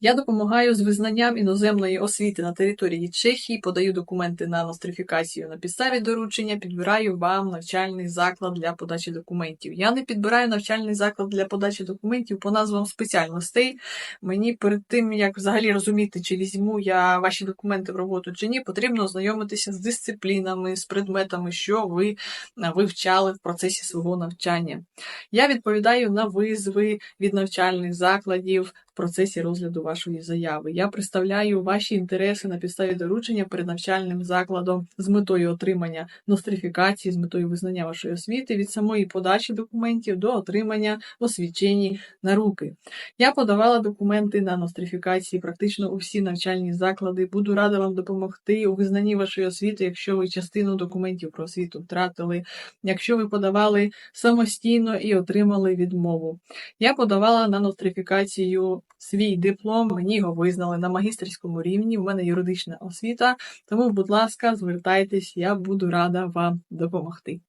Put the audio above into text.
Я допомагаю з визнанням іноземної освіти на території Чехії, подаю документи на нострифікацію на підставі доручення, підбираю вам навчальний заклад для подачі документів. Я не підбираю навчальний заклад для подачі документів по назвам спеціальностей. Мені перед тим, як взагалі розуміти, чи візьму я ваші документи в роботу чи ні, потрібно ознайомитися з дисциплінами, з предметами, що ви вивчали в процесі свого навчання. Я відповідаю на визви від навчальних закладів процесі розгляду вашої заяви. Я представляю ваші інтереси на підставі доручення перед навчальним закладом з метою отримання нострифікації, з метою визнання вашої освіти від самої подачі документів до отримання освічені на руки. Я подавала документи на нострифікації практично у всі навчальні заклади. Буду рада вам допомогти у визнанні вашої освіти, якщо ви частину документів про освіту втратили, якщо ви подавали самостійно і отримали відмову. Я подавала на нострифікацію свій диплом, мені його визнали на магістерському рівні. В мене юридична освіта. Тому, будь ласка, звертайтесь, я буду рада вам допомогти.